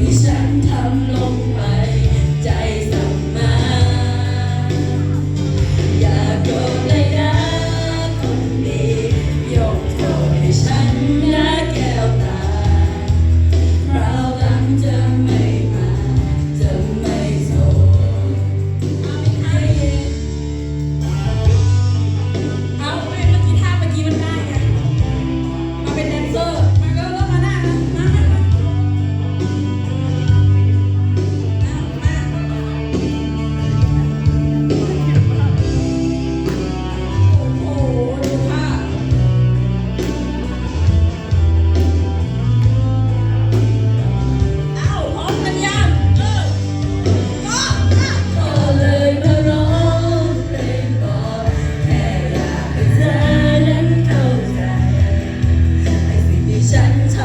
ที่ฉันทำลงไป